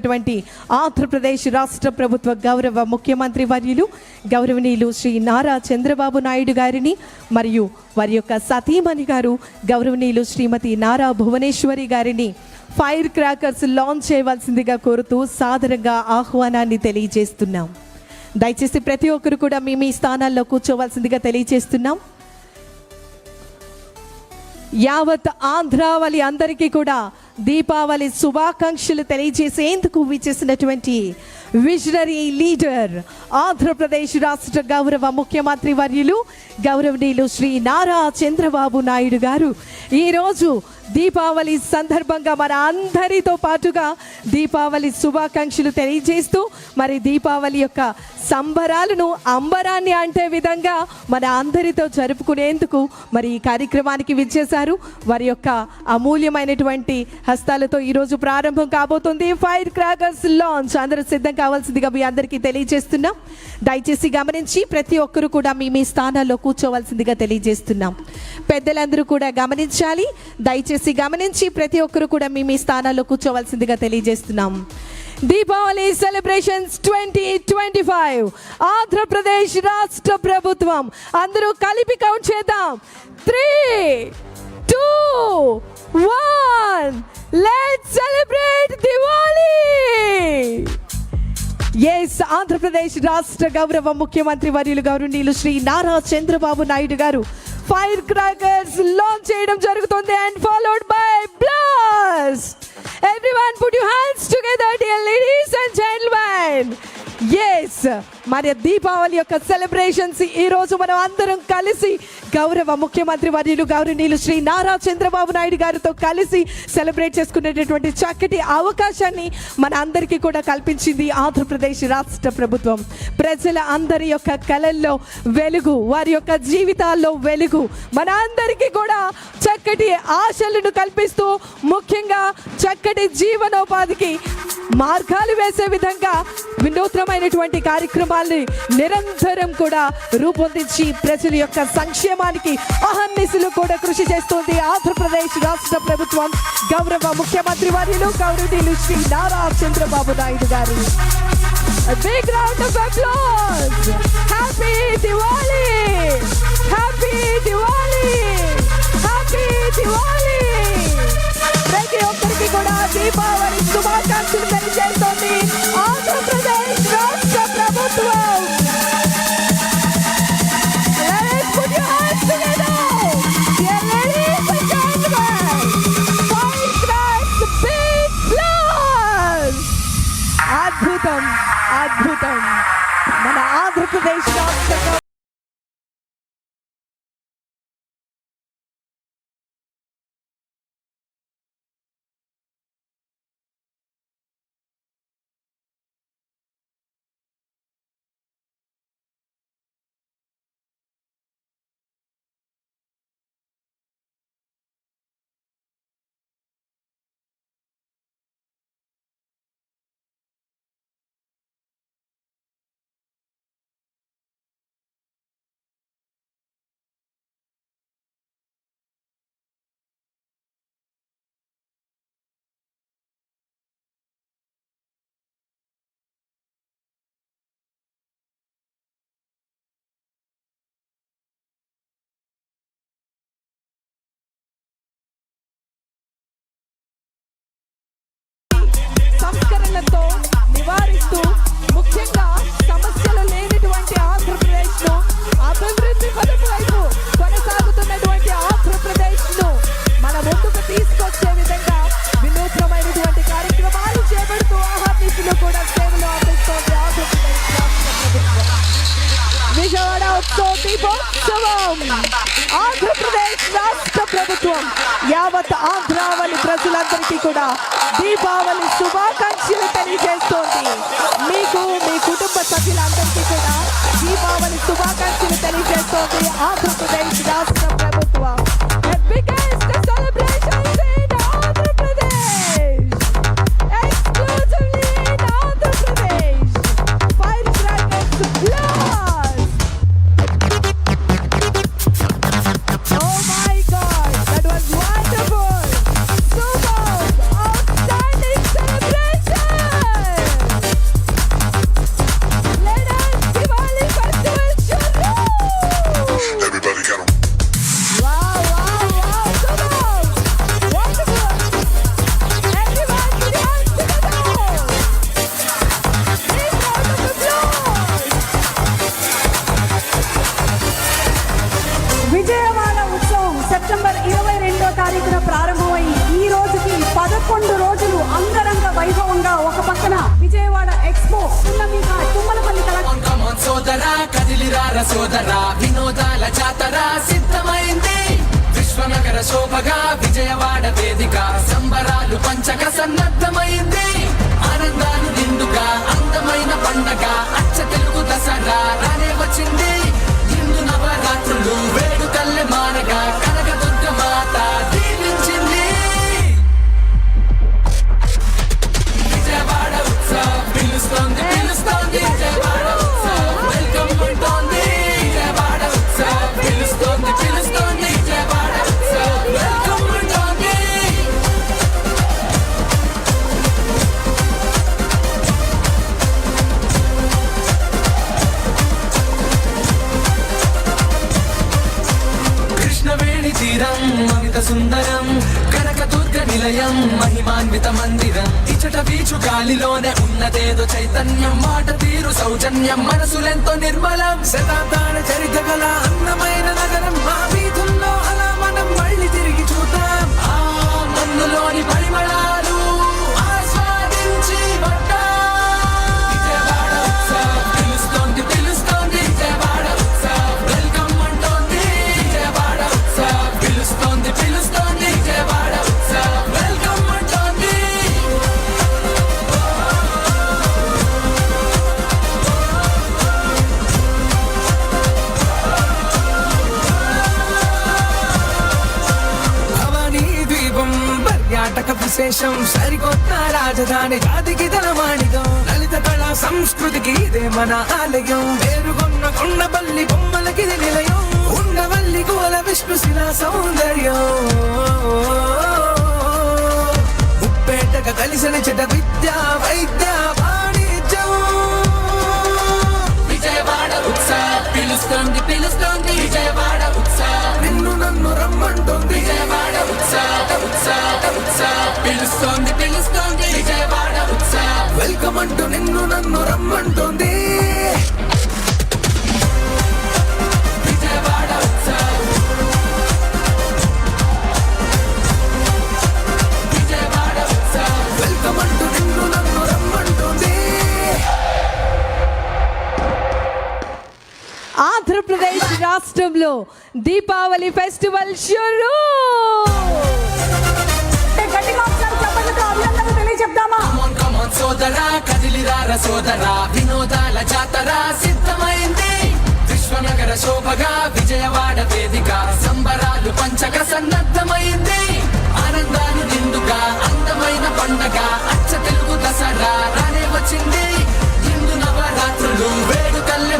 ఉన్నటువంటి ఆంధ్రప్రదేశ్ రాష్ట్ర ప్రభుత్వ గౌరవ ముఖ్యమంత్రి వర్యులు గౌరవనీయులు శ్రీ నారా చంద్రబాబు నాయుడు గారిని మరియు వారి యొక్క సతీమణి గారు గౌరవనీయులు శ్రీమతి నారా భువనేశ్వరి గారిని ఫైర్ క్రాకర్స్ లాంచ్ చేయవలసిందిగా కోరుతూ సాధారణంగా ఆహ్వానాన్ని తెలియజేస్తున్నాం. దయచేసి ప్రతి ఒక్కరు కూడా మీ మీ స్థానాల్లో కూర్చోవలసిందిగా తెలియజేస్తున్నాం. యావత్ ఆంధ్రావళి అందరికీ కూడా దీపావళి శుభాకాంక్షలు తెలియజేసేందుకు విచ్చేసినటువంటి విజనరీ లీడర్ ఆంధ్రప్రదేశ్ రాష్ట్ర గౌరవ ముఖ్యమంత్రి వర్యులు గౌరవనీయులు శ్రీ నారా చంద్రబాబు నాయుడు గారు ఈరోజు దీపావళి సందర్భంగా మన అందరితో పాటుగా దీపావళి శుభాకాంక్షలు తెలియజేస్తూ మరి దీపావళి యొక్క సంబరాలను అంబరాన్ని అంటే విధంగా మన అందరితో జరుపుకునేందుకు మరి ఈ కార్యక్రమానికి విచ్చేశారు. వారి యొక్క అమూల్యమైనటువంటి హస్తాలతో ఈరోజు ప్రారంభం కాబోతుంది. ఫైర్ క్రాకర్స్ లాంచ్ అందరూ సిద్ధంగా కావాల్సిందిగా మీ అందరికీ తెలియజేస్తున్నాం. దయచేసి గమనించి ప్రతి ఒక్కరు కూడా మీ మీ స్థానాల్లో కూర్చోవలసిందిగా తెలియజేస్తున్నాం. పెద్దలందరూ కూడా గమనించాలి. దయచేసి గమనించి ప్రతి ఒక్కరు కూడా మీ మీ స్థానాల్లో కూర్చోవలసిందిగా తెలియజేస్తున్నాం. Deepavali celebrations twenty twenty five. Andhra Pradesh రాష్ట్ర ప్రభుత్వం. అందరూ కలిపి కౌంట్ చేద్దాం. Three two one. Let celebrate Diwali yes Andhra Pradesh రాష్ట్ర గౌరవ ముఖ్యమంత్రి వర్యులు గౌరవనీయులు శ్రీ నారా చంద్రబాబు నాయుడు గారు ఫైర్ క్రాకర్స్ లాంచ్ చేయడం జరుగుతుంది and followed by blast everyone put you hands together dear ladies and gentlemen yes మరి దీపావళి యొక్క సెలబ్రేషన్స్ ఈ రోజు మనం అందరం కలిసి గౌరవ ముఖ్యమంత్రి వర్యులు గౌరవనీయులు శ్రీ నారా చంద్రబాబు నాయుడు గారితో కలిసి సెలబ్రేట్ చేసుకునేటటువంటి చక్కటి అవకాశాన్ని మన అందరికీ కూడా కల్పించింది ఆంధ్రప్రదేశ్ రాష్ట్ర ప్రభుత్వం. ప్రజల అందరి యొక్క కళల్లో వెలుగు వారి యొక్క జీవితాల్లో వెలుగు. మన అందరికీ కూడా చక్కటి ఆశలను కల్పిస్తూ ముఖ్యంగా చక్కటి జీవనోపాధికి మార్గాలు వేసే విధంగా వినూత్నమైనటువంటి కార్యక్రమాల్ని నిరంతరం కూడా రూపొందించి ప్రజల యొక్క సంక్షేమానికి అహర్నిశలు కూడా కృషి చేస్తోంది ఆంధ్రప్రదేశ్ రాష్ట్ర ప్రభుత్వం గౌరవ ముఖ్యమంత్రి వర్యులు గౌరవనీయులు శ్రీ నారా చంద్రబాబు నాయుడు గారు big round of applause! Happy Diwali! Happy Diwali! Happy Diwali! ప్రతి ఒక్కరికి కూడా దీపావళి శుభాకాంక్షలు తెలియజేస్తోంది ఆంధ్రప్రదేశ్ రాష్ట్ర ప్రభుత్వం అద్భుతం అద్భుతం మన ఆంధ్రప్రదేశ్ రాష్ట్ర ఆహార్నిశలు కూడా సేవలు అందిస్తోంది విజయవాడ ఉత్సవ దీపోత్సవం. ఆంధ్రప్రదేశ్ రాష్ట్ర ప్రభుత్వం యావత్ ఆంధ్రావళి ప్రజలందరికీ కూడా దీపావళి శుభాకాంక్షలు తెలియజేస్తోంది. మీకు మీ కుటుంబ సభ్యులందరికీ కూడా దీపావళి శుభాకాంక్షలు తెలియజేస్తోంది ఆంధ్రప్రదేశ్ రాష్ట్ర సోదర వినోదాల జాతర సిద్ధమైంది. విశ్వనగర శోభగా విజయవాడ వేదిక సంబరాలు పంచక సన్నద్ధమైంది. ఆనందాలు నిండుగా అందమైన పండగ అచ్చ తెలుగు దసరా రానే వచ్చింది. హిందూ నవరాత్రులు వేడుకల్లె మానగా గాలిలోనే ఉన్నదేదో చైతన్యం మాట తీరు సౌజన్యం మనసులెంతో నిర్మలం శతాబ్దాలు రాజధాని జాతికి తలమానికం లలిత కళా సంస్కృతికి ఇదే మన ఆలయం. పేరుగొన్న కొండపల్లి బొమ్మలకి నిలయం. ఉండవల్లి కోల విష్ణుశిల సౌందర్యం. ఉప్పేటగా కలిసిన చెట విద్య వైద్య వాణిజ్యం. విజయవాడ ఉత్సవ్ పిలుస్తోంది పిలుస్తోంది విజయవాడ ఉత్సవ్. నిన్ను నన్ను రమ్మంటోంది. విజయవాడ ఉత్సవ్ ఉత్సవ్ ఉత్సవ్ పిలుస్తోంది పిలుస్తోంది అంటూ నిన్ను నన్ను రమ్మంటోంది. ఆంధ్రప్రదేశ్ రాష్ట్రంలో దీపావళి ఫెస్టివల్ షురూ! గట్టిగా సోదర సోదరా వినోదాల జాతర సిద్ధమైంది. విశ్వనగర శోభగా విజయవాడ వేదిక సంబరాలు పంచక సన్నద్ధమైంది. ఆనందాలు నిండుగా అందమైన పండగ అచ్చ తెలుగు దసరా రానే వచ్చింది. హిందూ నవరాత్రులు వేడుకల్లె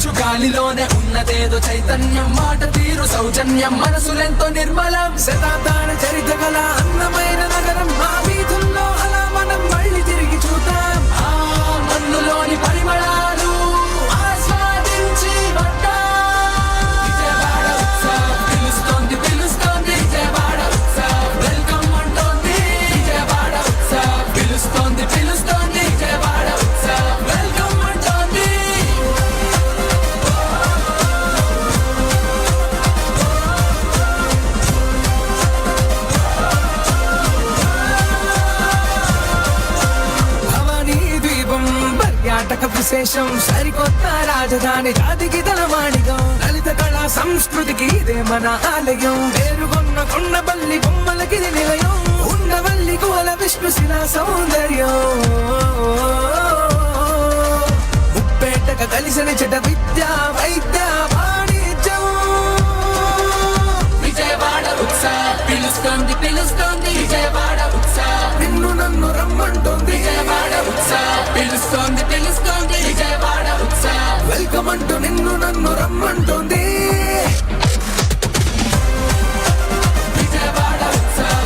ఇచ్చట గాలిలోనే ఉన్నదేదో చైతన్యం. మాట తీరు సౌజన్యం. మనసులెంతో నిర్మలం. శతాబ్దాల చరిత్ర గల అందమైన నగరం. మా వీధుల్లో నాటక విశేషం. సరికొత్త రాజధాని జాతికి తలమానికం లలిత కళా సంస్కృతికి ఇదే మన ఆలయం. పేరుగొన్న కొండపల్లి బొమ్మలకి నిలయం. ఉండవల్లి కుల విష్ణు శిలా సౌందర్యం. ఉప్పేటగా కలిసిన చెట విద్య వైద్య నన్ను రమ్మంటుంది.